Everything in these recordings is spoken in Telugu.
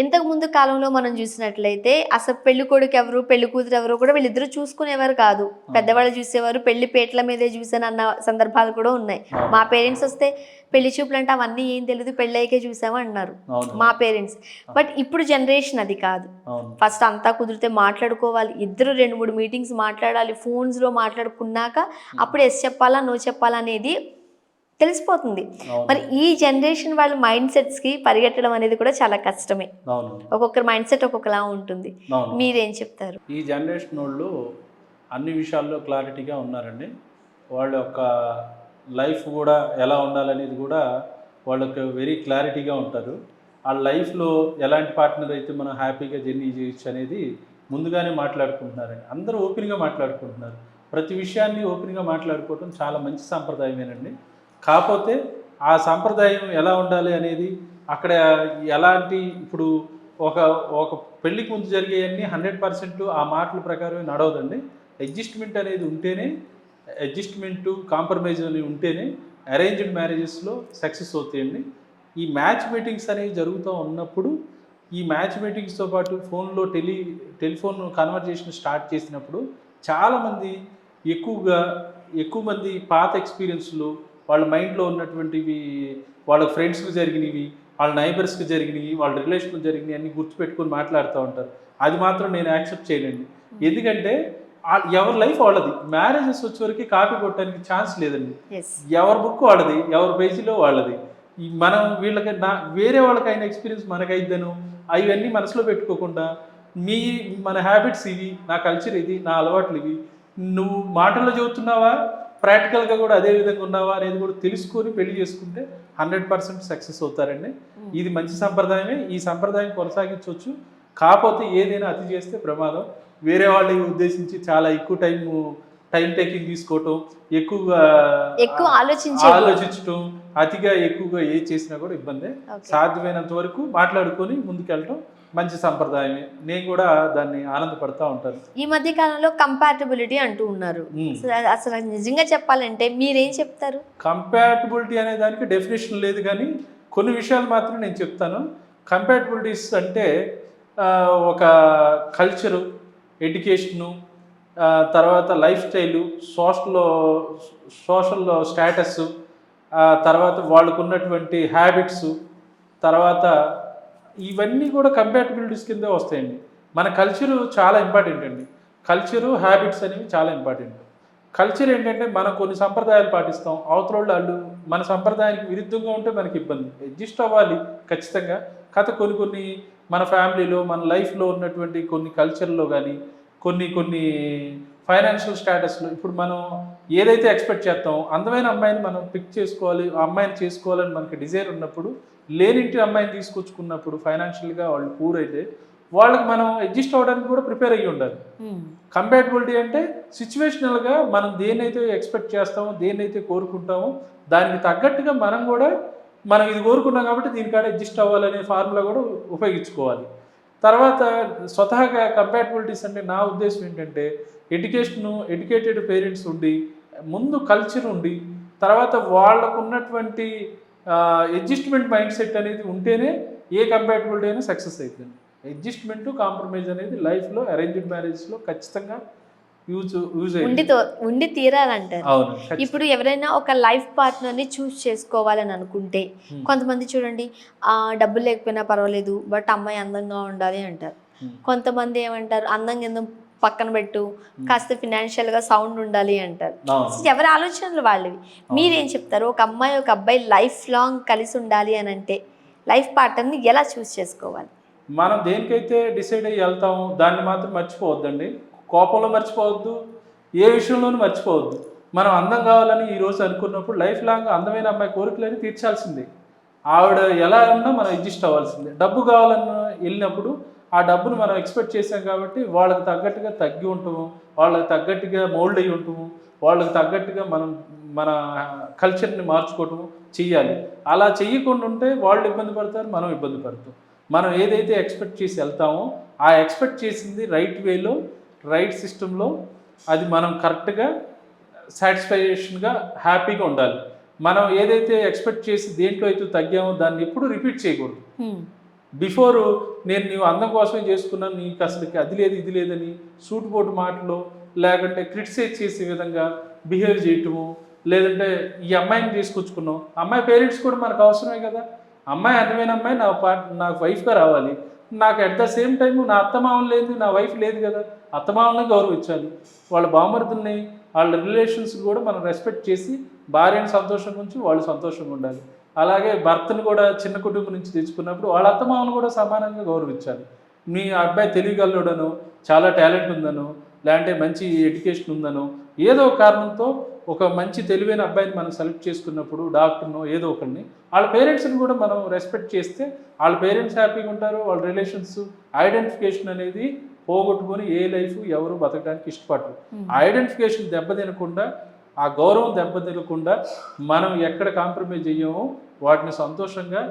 ఇంతకు ముందు కాలంలో మనం చూసినట్లయితే అసలు పెళ్ళి కొడుకు ఎవరు పెళ్ళి కూతురు ఎవరు కూడా వీళ్ళిద్దరూ చూసుకునేవారు కాదు. పెద్దవాళ్ళు చూసేవారు పెళ్ళి పేట్ల మీదే చూసానన్న సందర్భాలు కూడా ఉన్నాయి. మా పేరెంట్స్ వస్తే పెళ్ళి చూపులు అంటే అవన్నీ ఏం తెలియదు పెళ్ళి అయ్యకే చూసాము అన్నారు. మా పేరెంట్స్. బట్ ఇప్పుడు జనరేషన్ అది కాదు. ఫస్ట్ అంతా కుదిరితే మాట్లాడుకోవాలి. ఇద్దరు రెండు మూడు మీటింగ్స్ మాట్లాడాలి. ఫోన్స్లో మాట్లాడుకున్నాక అప్పుడు ఎస్ చెప్పాలా నో చెప్పాలా అనేది తెలిసిపోతుంది. మరి ఈ జనరేషన్ వాళ్ళ మైండ్ సెట్స్కి పరిగెట్టడం అనేది కూడా చాలా కష్టమే. అవును. ఒక్కొక్కరి మైండ్ సెట్ ఒక్కొక్కలా ఉంటుంది. మీరేం చెప్తారు? ఈ జనరేషన్ వాళ్ళు అన్ని విషయాల్లో క్లారిటీగా ఉన్నారండి. వాళ్ళ యొక్క లైఫ్ కూడా ఎలా ఉండాలనేది కూడా వాళ్ళకి వెరీ క్లారిటీగా ఉంటారు. ఆ లైఫ్లో ఎలాంటి పార్ట్నర్ అయితే మనం హ్యాపీగా జర్నీ చేయొచ్చు అనేది ముందుగానే మాట్లాడుకుంటున్నారండి. అందరూ ఓపెన్గా మాట్లాడుకుంటున్నారు. ప్రతి విషయాన్ని ఓపెన్గా మాట్లాడుకోవటం చాలా మంచి సాంప్రదాయమేనండి. కాకపోతే ఆ సాంప్రదాయం ఎలా ఉండాలి అనేది అక్కడ ఎలాంటి ఇప్పుడు ఒక ఒక పెళ్ళికి ముందు జరిగేవన్నీ హండ్రెడ్ పర్సెంట్ ఆ మాటల ప్రకారమే నడవదండి. అడ్జస్ట్మెంట్ అనేది ఉంటేనే అడ్జస్ట్మెంట్ కాంప్రమైజ్ అని ఉంటేనే అరేంజ్డ్ మ్యారేజెస్లో సక్సెస్ అవుతాయండి. ఈ మ్యాచ్ మీటింగ్స్ అనేవి జరుగుతూ ఉన్నప్పుడు ఈ మ్యాచ్ మీటింగ్స్తో పాటు ఫోన్లో టెలి టెలిఫోన్ కన్వర్జేషన్ స్టార్ట్ చేసినప్పుడు చాలామంది ఎక్కువగా ఎక్కువ మంది పాత ఎక్స్పీరియన్స్లు వాళ్ళ మైండ్లో ఉన్నటువంటివి వాళ్ళ ఫ్రెండ్స్కి జరిగినవి వాళ్ళ నైబర్స్కి జరిగినవి వాళ్ళ రిలేషన్కి జరిగినవి అన్ని గుర్తుపెట్టుకొని మాట్లాడుతూ ఉంటారు. అది మాత్రం నేను యాక్సెప్ట్ చేయనండి ఎందుకంటే ఎవరి లైఫ్ వాళ్ళది. మ్యారేజెస్ వచ్చేవరకు కాపీ కొట్టడానికి ఛాన్స్ లేదండి. ఎవరి బుక్ వాళ్ళది ఎవరి పేజీలో వాళ్ళది. మనం వీళ్ళకి నా వేరే వాళ్ళకి అయిన ఎక్స్పీరియన్స్ మనకైద్దను అవన్నీ మనసులో పెట్టుకోకుండా మీ మన హ్యాబిట్స్ ఇవి నా కల్చర్ ఇది నా అలవాట్లు ఇవి. నువ్వు మాటల్లో చెబుతున్నావా? ప్రాక్టికల్గా కూడా అదే విధంగా ఉన్నావా అనేది కూడా తెలుసుకొని పెళ్ళి చేసుకుంటే హండ్రెడ్ పర్సెంట్ సక్సెస్ అవుతారండి. ఇది మంచి సంప్రదాయమే. ఈ సంప్రదాయం కొనసాగించవచ్చు. కాకపోతే ఏదైనా అతి చేస్తే ప్రమాదం. వేరే వాళ్ళని ఉద్దేశించి చాలా ఎక్కువ టైం టైం టేకింగ్ తీసుకోవటం ఎక్కువగా ఎక్కువ ఆలోచించే ఆలోచించటం అతిగా ఎక్కువగా ఏ చేసినా కూడా ఇబ్బందే. సాధ్యమైనంత వరకు మాట్లాడుకొని ముందుకెళ్ళటం. మంచి సంప్రదాయమే. నేను కూడా దాన్ని ఆనందపడతా ఉంటాను. ఈ మధ్య కాలంలో కంపాటబిలిటీ అంటూ ఉన్నారు. అసలు నిజంగా చెప్పాలంటే మీరేం చెప్తారు? కంపాటబిలిటీ అనే దానికి డెఫినేషన్ లేదు కానీ కొన్ని విషయాలు మాత్రం నేను చెప్తాను. కంపాటబిలిటీస్ అంటే ఒక కల్చరు ఎడ్యుకేషను తర్వాత lifestyle social social status తర్వాత వాళ్ళకు ఉన్నటువంటి హ్యాబిట్స్ తర్వాత ఇవన్నీ కూడా కంపాటబిలిటీస్ కిందే వస్తాయండి. మన కల్చరు చాలా ఇంపార్టెంట్ అండి. కల్చరు హ్యాబిట్స్ అనేవి చాలా ఇంపార్టెంట్ కల్చర్ ఏంటంటే మనం కొన్ని సంప్రదాయాలు పాటిస్తాం. అవతల వాళ్ళు వాళ్ళు మన సంప్రదాయానికి విరుద్ధంగా ఉంటే మనకి ఇబ్బంది. అడ్జస్ట్ అవ్వాలి ఖచ్చితంగా. కథ కొన్ని కొన్ని మన ఫ్యామిలీలో మన లైఫ్లో ఉన్నటువంటి కొన్ని కల్చర్లో కానీ కొన్ని కొన్ని ఫైనాన్షియల్ స్టేటస్లో ఇప్పుడు మనం ఏదైతే ఎక్స్పెక్ట్ చేస్తామో అందమైన అమ్మాయిని మనం పిక్ చేసుకోవాలి ఆ అమ్మాయిని చేసుకోవాలని మనకి డిజైర్ ఉన్నప్పుడు లేనింటి అమ్మాయిని తీసుకొచ్చుకున్నప్పుడు ఫైనాన్షియల్గా వాళ్ళు పూర్ అయితే వాళ్ళకి మనం అడ్జస్ట్ అవ్వడానికి కూడా ప్రిపేర్ అయ్యి ఉండాలి. కంపాటబిలిటీ అంటే సిచ్యువేషనల్గా మనం దేన్నైతే ఎక్స్పెక్ట్ చేస్తామో దేన్నైతే కోరుకుంటామో దానికి తగ్గట్టుగా మనం కూడా మనం ఇది కోరుకున్నాం కాబట్టి దీనికాడ అడ్జస్ట్ అవ్వాలనే ఫార్ములా కూడా ఉపయోగించుకోవాలి. తర్వాత స్వతహాగా కంపాటబిలిటీస్ అంటే నా ఉద్దేశం ఏంటంటే ఎడ్యుకేషను ఎడ్యుకేటెడ్ పేరెంట్స్ ఉండి ముందు కల్చర్ ఉండి తర్వాత వాళ్ళకు ఉన్నటువంటి అడ్జస్ట్మెంట్ మైండ్ సెట్ అనేది ఉంటేనే ఏ కంపాటబిలిటీ అయినా సక్సెస్ అవుతుంది అడ్జస్ట్మెంట్ కాంప్రమైజ్ అనేది లైఫ్లో అరేంజ్డ్ మ్యారేజ్లో ఖచ్చితంగా యూజ్ యూజ్ ఉండి తీరాలంటారు. ఇప్పుడు ఎవరైనా ఒక లైఫ్ పార్ట్నర్ని చూస్ చేసుకోవాలని అనుకుంటే. కొంతమంది చూడండి ఆ డబ్బులు లేకపోయినా పర్వాలేదు బట్ అమ్మాయి అందంగా ఉండాలి అంటారు. కొంతమంది ఏమంటారు అందంగా ఎందుకు పక్కన పెట్టు కాస్త ఫినాన్షియల్గా సౌండ్ ఉండాలి అంటారు. ఎవరి ఆలోచనలు వాళ్ళవి. మీరేం చెప్తారు ఒక అమ్మాయి ఒక అబ్బాయి లైఫ్ లాంగ్ కలిసి ఉండాలి అని అంటే లైఫ్ పార్ట్నర్ని ఎలా చూస్ చేసుకోవాలి? మనం దేనికైతే డిసైడ్ అయ్యి వెళ్తామో దాన్ని మాత్రం మర్చిపోవద్దండి. కోపంలో మర్చిపోవద్దు ఏ విషయంలోనూ మర్చిపోవద్దు. మనం అందం కావాలని ఈరోజు అనుకున్నప్పుడు లైఫ్ లాంగ్ అందమైన అమ్మాయి కోరికలని తీర్చాల్సిందే. ఆవిడ ఎలా ఉన్నా మనం అడ్జస్ట్ అవ్వాల్సిందే. డబ్బు కావాలన్న వెళ్ళినప్పుడు ఆ డబ్బును మనం ఎక్స్పెక్ట్ చేసాం కాబట్టి వాళ్ళకి తగ్గట్టుగా తగ్గి ఉంటాము వాళ్ళకి తగ్గట్టుగా మోల్డ్ అయ్యి ఉంటాము వాళ్ళకి తగ్గట్టుగా మనం మన కల్చర్ని మార్చుకోవటము చెయ్యాలి. అలా చెయ్యకుండా ఉంటే వాళ్ళు ఇబ్బంది పడతారు మనం ఇబ్బంది పడతాం. మనం ఏదైతే ఎక్స్పెక్ట్ చేసి వెళ్తామో ఆ ఎక్స్పెక్ట్ చేసింది రైట్ వేలో రైట్ సిస్టంలో అది మనం కరెక్ట్గా సాటిస్ఫాక్షన్గా హ్యాపీగా ఉండాలి. మనం ఏదైతే ఎక్స్పెక్ట్ చేసి దేంట్లో అయితే తగ్గామో దాన్ని ఎప్పుడు రిపీట్ చేయకూడదు. Hmm. బిఫోర్ నేను నీవు అందం కోసమే చేసుకున్నాను నీకు అసలుకి అది లేదు ఇది లేదని సూటుపోటు మాటలు లేకుంటే క్రిటిసైజ్ చేసే విధంగా బిహేవ్ చేయటము లేదంటే ఈ అమ్మాయిని తీసుకొచ్చుకున్నాం. అమ్మాయి పేరెంట్స్ కూడా మనకు అవసరమే కదా. అమ్మాయి అందమైన అమ్మాయి నా పార్ట్ నాకు వైఫ్గా రావాలి. నాకు అట్ ద సేమ్ టైం నా అత్తమామలు లేదు నా వైఫ్ లేదు కదా. అత్తమామల్ని గౌరవించాలి. వాళ్ళ బామర్దుల్ని వాళ్ళ రిలేషన్స్ కూడా మనం రెస్పెక్ట్ చేసి భార్యని సంతోషంగా ఉంచి వాళ్ళు సంతోషంగా ఉండాలి. అలాగే భర్తను కూడా చిన్న కుటుంబం నుంచి తెచ్చుకున్నప్పుడు వాళ్ళ అత్తమామను కూడా సమానంగా గౌరవించాలి. మీ అబ్బాయి తెలియగలడను చాలా టాలెంట్ ఉందనో లేదంటే మంచి ఎడ్యుకేషన్ ఉందనో ఏదో కారణంతో ఒక మంచి తెలివైన అబ్బాయిని మనం సెలెక్ట్ చేసుకున్నప్పుడు డాక్టర్నో ఏదో ఒకరిని వాళ్ళ పేరెంట్స్ని కూడా మనం రెస్పెక్ట్ చేస్తే వాళ్ళ పేరెంట్స్ హ్యాపీగా ఉంటారు వాళ్ళ రిలేషన్స్ ఐడెంటిఫికేషన్ అనేది పోగొట్టుకొని ఏ లైఫ్ ఎవరు బతకడానికి ఇష్టపడరు. ఐడెంటిఫికేషన్ దెబ్బతినకుండా ఆ గౌరవం దెబ్బతినకుండా మనం ఎక్కడ కాంప్రమైజ్ అయ్యామో వాటిని సంతోషంగా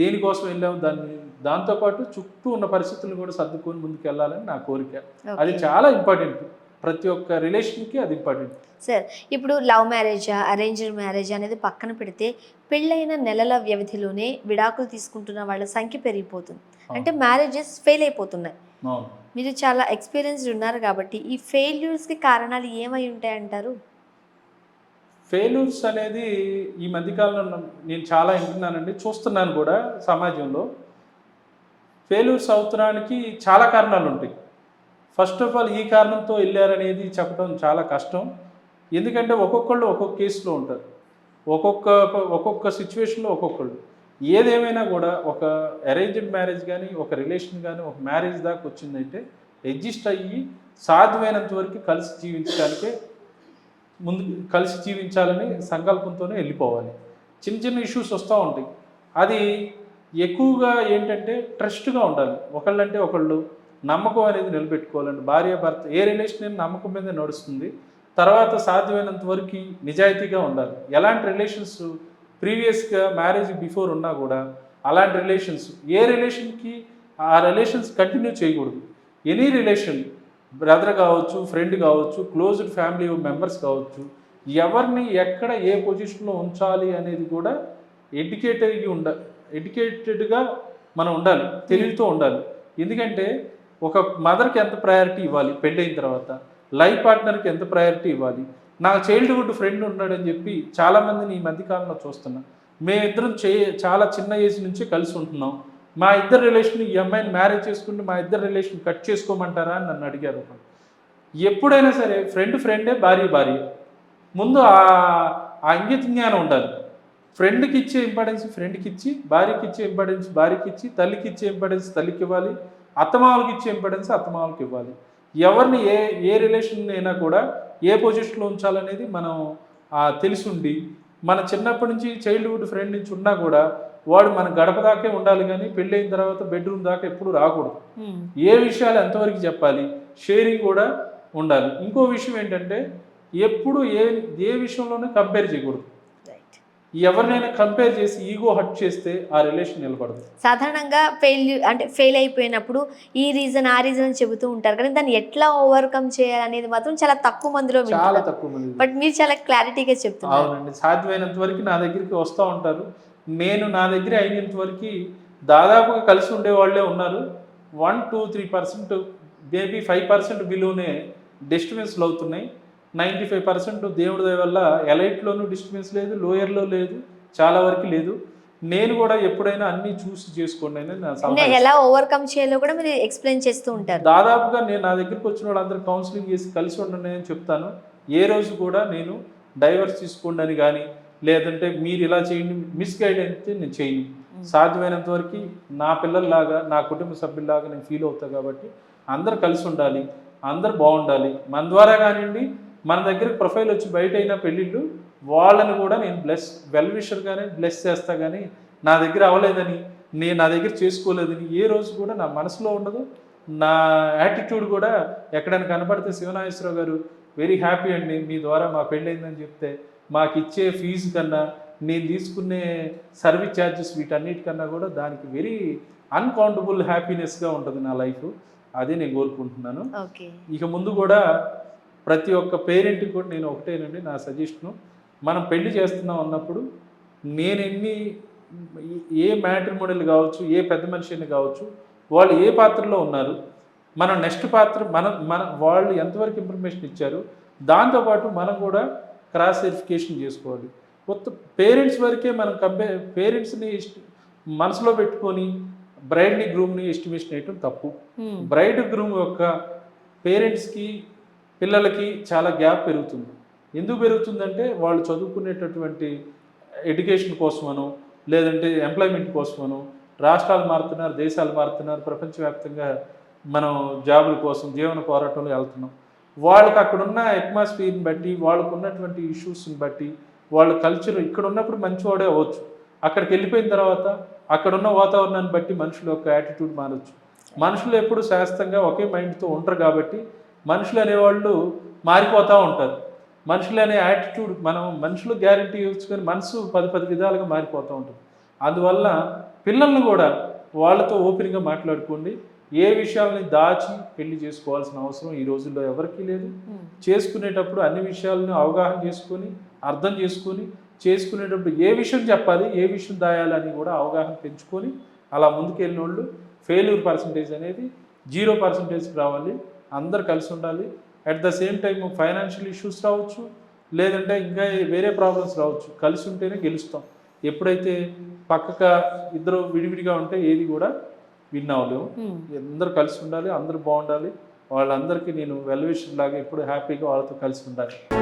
దేనికోసం వెళ్ళాము దాన్ని దాంతోపాటు చుట్టూ ఉన్న పరిస్థితులను కూడా సర్దుకొని ముందుకు వెళ్ళాలని నా కోరిక. అది చాలా ఇంపార్టెంట్. ప్రతి ఒక్క రిలేషన్కి అది ఇంపార్టెంట్. సార్ ఇప్పుడు లవ్ మ్యారేజ్ అరేంజ్డ్ మ్యారేజ్ అనేది పక్కన పెడితే పెళ్ళైన నెలల వ్యవధిలోనే విడాకులు తీసుకుంటున్న వాళ్ళ సంఖ్య పెరిగిపోతుంది. అంటే మ్యారేజెస్ ఫెయిల్ అయిపోతున్నాయి. మీరు చాలా ఎక్స్పీరియన్స్డ్ ఉన్నారు కాబట్టి ఈ ఫెయిల్యూర్స్కి కారణాలు ఏమై ఉంటాయంటారు? ఫెయిల్యూర్స్ అనేది ఈ మధ్యకాలంలో నేను చాలా వింటున్నానండి చూస్తున్నాను కూడా సమాజంలో. ఫెయిల్యూర్స్ అవుతున్నానికి చాలా కారణాలు ఉంటాయి. ఫస్ట్ ఆఫ్ ఆల్ ఈ కారణంతో వెళ్ళారనేది చెప్పడం చాలా కష్టం. ఎందుకంటే ఒక్కొక్కళ్ళు ఒక్కొక్క కేసులో ఉంటారు. ఒక్కొక్క ఒక్కొక్క సిచ్యువేషన్లో ఒక్కొక్కళ్ళు. ఏదేమైనా కూడా ఒక అరేంజ్డ్ మ్యారేజ్ కానీ ఒక రిలేషన్ కానీ ఒక మ్యారేజ్ దాకా వచ్చిందంటే అడ్జస్ట్ అయ్యి సాధ్యమైనంత వరకు కలిసి జీవించడానికే ముందు కలిసి జీవించాలని సంకల్పంతోనే వెళ్ళిపోవాలి. చిన్న చిన్న ఇష్యూస్ వస్తూ ఉంటాయి. అది ఎక్కువగా ఏంటంటే ట్రస్ట్గా ఉండాలి. ఒకళ్ళంటే ఒకళ్ళు నమ్మకం అనేది నిలబెట్టుకోవాలండి. భార్య భర్త ఏ రిలేషన్ అయినా నమ్మకం మీద నడుస్తుంది. తర్వాత సాధ్యమైనంత వరకు నిజాయితీగా ఉండాలి. ఎలాంటి రిలేషన్స్ ప్రీవియస్గా మ్యారేజ్ బిఫోర్ ఉన్నా కూడా అలాంటి రిలేషన్స్ ఏ రిలేషన్కి ఆ రిలేషన్స్ కంటిన్యూ చేయకూడదు. ఎనీ రిలేషన్ బ్రదర్ కావచ్చు ఫ్రెండ్ కావచ్చు క్లోజ్డ్ ఫ్యామిలీ మెంబర్స్ కావచ్చు ఎవరిని ఎక్కడ ఏ పొజిషన్లో ఉంచాలి అనేది కూడా ఎడ్యుకేటెడ్గా ఉండ ఎడ్యుకేటెడ్గా మనం ఉండాలి. తెలివితో ఉండాలి. ఎందుకంటే ఒక మదర్కి ఎంత ప్రయారిటీ ఇవ్వాలి పెళ్ళైన తర్వాత? లైఫ్ పార్ట్నర్కి ఎంత ప్రయారిటీ ఇవ్వాలి? నా చైల్డ్హుడ్ ఫ్రెండ్ ఉన్నాడని చెప్పి చాలామందిని ఈ మధ్యకాలంలో చూస్తున్నా. మేమిద్దరం చే చాలా చిన్న ఏజ్ నుంచి కలిసి ఉంటున్నాం. మా ఇద్దరు రిలేషన్ ఈ అమ్మాయిని మ్యారేజ్ చేసుకుంటే మా ఇద్దరు రిలేషన్ కట్ చేసుకోమంటారా అని నన్ను అడిగారు ఒక ఎప్పుడైనా సరే ఫ్రెండ్ ఫ్రెండే భార్య భార్య. ముందు ఆ అంగిత జ్ఞానం ఉండాలి. ఫ్రెండ్కి ఇచ్చే ఇంపార్టెన్స్ ఫ్రెండ్కి ఇచ్చి భార్యకి ఇచ్చే ఇంపార్టెన్స్ భార్యకి ఇచ్చి తల్లికి ఇచ్చే ఇంపార్టెన్స్ తల్లికి ఇవ్వాలి. అత్తమామలకి ఇచ్చే ఇంపార్టెన్స్ అత్తమామలకి ఇవ్వాలి. ఎవరిని ఏ ఏ రిలేషన్ అయినా కూడా ఏ పొజిషన్లో ఉంచాలనేది మనం ఆ, తెలిసి ఉండి మన చిన్నప్పటి నుంచి చైల్డ్హుడ్ ఫ్రెండ్ నుంచి ఉన్నా కూడా వాడు మన గడప దాకే ఉండాలి కానీ పెళ్ళైన తర్వాత బెడ్రూమ్ దాకా ఎప్పుడు రాకూడదు. ఏ విషయాలు ఎంతవరకు చెప్పాలి? షేరింగ్ కూడా ఉండాలి. ఇంకో విషయం ఏంటంటే ఎప్పుడు ఏ ఏ విషయంలోనూ కంపేర్ చేయకూడదు. ఎవరినైనా కంపేర్ చేసి ఈగో హట్ చేస్తే ఆ రిలేషన్ నిలబడదు. సాధారణంగా ఫెయిల్ అంటే ఫెయిల్ అయిపోయినప్పుడు ఈ రీజన్ ఆ రీజన్ అని చెబుతూ ఉంటారు. కానీ దాన్ని ఎట్లా ఓవర్కమ్ చేయాలనేది మాత్రం చాలా తక్కువ మందిలో చాలా తక్కువ మంది బట్ మీరు చాలా క్లారిటీగా చెప్తున్నారు. అవునండి. సాధ్యమైనంత వరకు నా దగ్గరికి వస్తూ ఉంటారు. నేను నా దగ్గర అయినంత వరకు దాదాపుగా కలిసి ఉండేవాళ్ళే ఉన్నారు. One two three percent maybe five percent బిలోనే డిస్టర్బెన్స్లు అవుతున్నాయి. నైంటీ ఫైవ్ పర్సెంట్ దేవుడి దయ వల్ల ఎలైట్లోనూ డిస్టర్బెన్స్ లేదు లోయర్లో లేదు చాలా వరకు లేదు. నేను కూడా ఎప్పుడైనా అన్నీ చూసి చేసుకోండి అని నా అంటే సలహా ఎలా ఓవర్కమ్ చేయాలో కూడా మీరు ఎక్స్ప్లెయిన్ చేస్తూ ఉంటారు. దాదాపుగా నేను నా దగ్గరికి వచ్చిన వాళ్ళందరూ కౌన్సిలింగ్ చేసి కలిసి ఉండండి అని చెప్తాను. ఏ రోజు కూడా నేను డైవర్స్ తీసుకోండి అని కానీ లేదంటే మీరు ఇలా చేయండి మిస్గైడ్ అయితే నేను చేయను. సాధ్యమైనంత వరకు నా పిల్లల్లాగా నా కుటుంబ సభ్యుల్లాగా నేను ఫీల్ అవుతాను కాబట్టి అందరు కలిసి ఉండాలి అందరు బాగుండాలి. మన ద్వారా కానివ్వండి మన దగ్గర ప్రొఫైల్ వచ్చి బయట అయిన పెళ్ళిళ్ళు వాళ్ళని కూడా నేను బ్లెస్ వెల్ విషర్గానే బ్లెస్ చేస్తా కానీ నా దగ్గర అవ్వలేదని నేను నా దగ్గర చేసుకోలేదని ఏ రోజు కూడా నా మనసులో ఉండదు. నా యాటిట్యూడ్ కూడా ఎక్కడైనా కనపడితే శివనాగేశ్వరరావు గారు వెరీ హ్యాపీ అండి మీ ద్వారా మా పెళ్ళైందని చెప్తే మాకు ఇచ్చే ఫీజు కన్నా నేను తీసుకునే సర్వీస్ ఛార్జెస్ వీటన్నిటికన్నా కూడా దానికి వెరీ అన్కౌంటబుల్ హ్యాపీనెస్గా ఉంటుంది నా లైఫ్ అదే నేను కోరుకుంటున్నాను. ఇక ముందు కూడా ప్రతి ఒక్క పేరెంట్కి కూడా నేను ఒకటేనండి నా సజెషను. మనం పెళ్ళి చేస్తున్నాం అన్నప్పుడు నేను ఎన్ని ఏ- మ్యాట్రిమోనియల్ కావచ్చు ఏ పెద్ద మనిషి అయినా కావచ్చు వాళ్ళు ఏ పాత్రలో ఉన్నారు మనం నెక్స్ట్ పాత్ర మన మన వాళ్ళు ఎంతవరకు ఇన్ఫర్మేషన్ ఇచ్చారు దాంతోపాటు మనం కూడా క్రాస్ వెరిఫికేషన్ చేసుకోవాలి. కొత్త పేరెంట్స్ వరకే మనం కంపే పేరెంట్స్ని మనసులో పెట్టుకొని బ్రైడ్ని గ్రూమ్ని ఎస్టిమేషన్ వేయటం తప్పు. బ్రైడ్ గ్రూమ్ యొక్క పేరెంట్స్కి పిల్లలకి చాలా గ్యాప్ పెరుగుతుంది. ఎందుకు పెరుగుతుందంటే వాళ్ళు చదువుకునేటటువంటి ఎడ్యుకేషన్ కోసమనో లేదంటే ఎంప్లాయ్మెంట్ కోసమనో రాష్ట్రాలు మారుతున్నారు దేశాలు మారుతున్నారు ప్రపంచవ్యాప్తంగా మనం జాబుల కోసం జీవన పోరాటంలో వెళ్తున్నాం. వాళ్ళకి అక్కడ ఉన్న అట్మాస్ఫియర్ని బట్టి వాళ్ళకు ఉన్నటువంటి ఇష్యూస్ని బట్టి వాళ్ళ కల్చర్ ఇక్కడ ఉన్నప్పుడు మంచివాడే అవ్వచ్చు. అక్కడికి వెళ్ళిపోయిన తర్వాత అక్కడ ఉన్న వాతావరణాన్ని బట్టి మనుషుల యొక్క యాటిట్యూడ్ మారచ్చు. మనుషులు ఎప్పుడు శాస్త్రంగా ఒకే మైండ్తో ఉంటారు కాబట్టి మనుషులు అనేవాళ్ళు మారిపోతూ ఉంటారు. మనుషులు అనే యాటిట్యూడ్ మనం మనుషులు గ్యారంటీ ఇచ్చుకొని మనసు పది పది విధాలుగా మారిపోతూ ఉంటుంది. అందువల్ల పిల్లల్ని కూడా వాళ్ళతో ఓపెన్గా మాట్లాడుకోండి. ఏ విషయాలని దాచి పెళ్ళి చేసుకోవాల్సిన అవసరం ఈ రోజుల్లో ఎవరికీ లేదు. చేసుకునేటప్పుడు అన్ని విషయాలను అవగాహన చేసుకొని అర్థం చేసుకొని చేసుకునేటప్పుడు ఏ విషయం చెప్పాలి ఏ విషయం దాయాలని కూడా అవగాహన పెంచుకొని అలా ముందుకెళ్ళిన వాళ్ళు ఫెయిల్యూర్ పర్సంటేజ్ అనేది జీరో పర్సంటేజ్కి రావాలి. అందరు కలిసి ఉండాలి. At the same time financial issues రావచ్చు లేదంటే ఇంకా వేరే ప్రాబ్లమ్స్ రావచ్చు. కలిసి ఉంటేనే గెలుస్తాం. ఎప్పుడైతే పక్కక ఇద్దరు విడివిడిగా ఉంటే ఏది కూడా విన్ అవ్వలేము. ఉమ్. అందరూ కలిసి ఉండాలి అందరూ బాగుండాలి. వాళ్ళందరికీ నేను వెల్విషన్ లాగా ఎప్పుడు హ్యాపీగా వాళ్ళతో కలిసి ఉండాలి.